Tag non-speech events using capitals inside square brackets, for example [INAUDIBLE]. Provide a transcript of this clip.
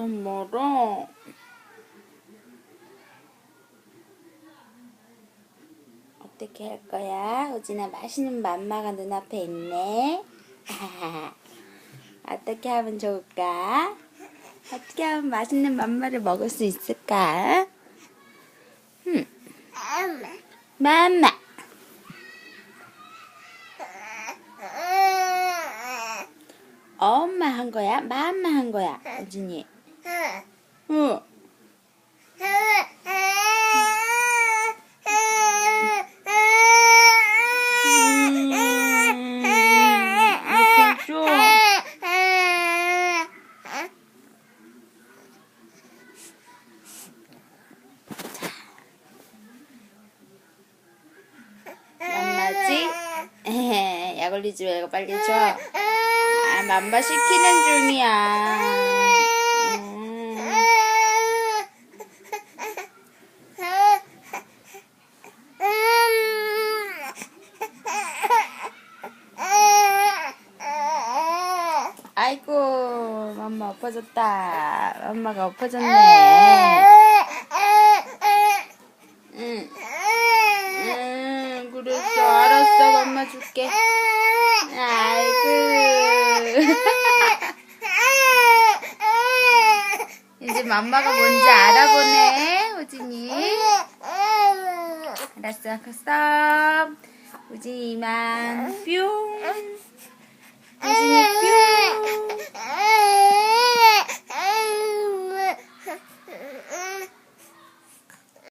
엄마랑 어떻게 할 거야? 우진아 맛있는 맘마가 눈앞에 있네. [LAUGHS] 어떻게 하면 좋을까? 어떻게 하면 맛있는 맘마를 먹을 수 있을까? 음, 맘마. 엄마 한 거야? 맘마 한 거야? 우진이. 응. 약 올리지 말고 빨리 줘. 아, 맘마 시키는 중이야. 아이고, 맘마 엎어졌다. 맘마가 엎어졌네. 응. 응, 그랬어. 알았어. 맘마 줄게. 아이고. 이제 맘마가 뭔지 알아보네, 우진이. 알았어, 갔어. 우진이 이만 뿅.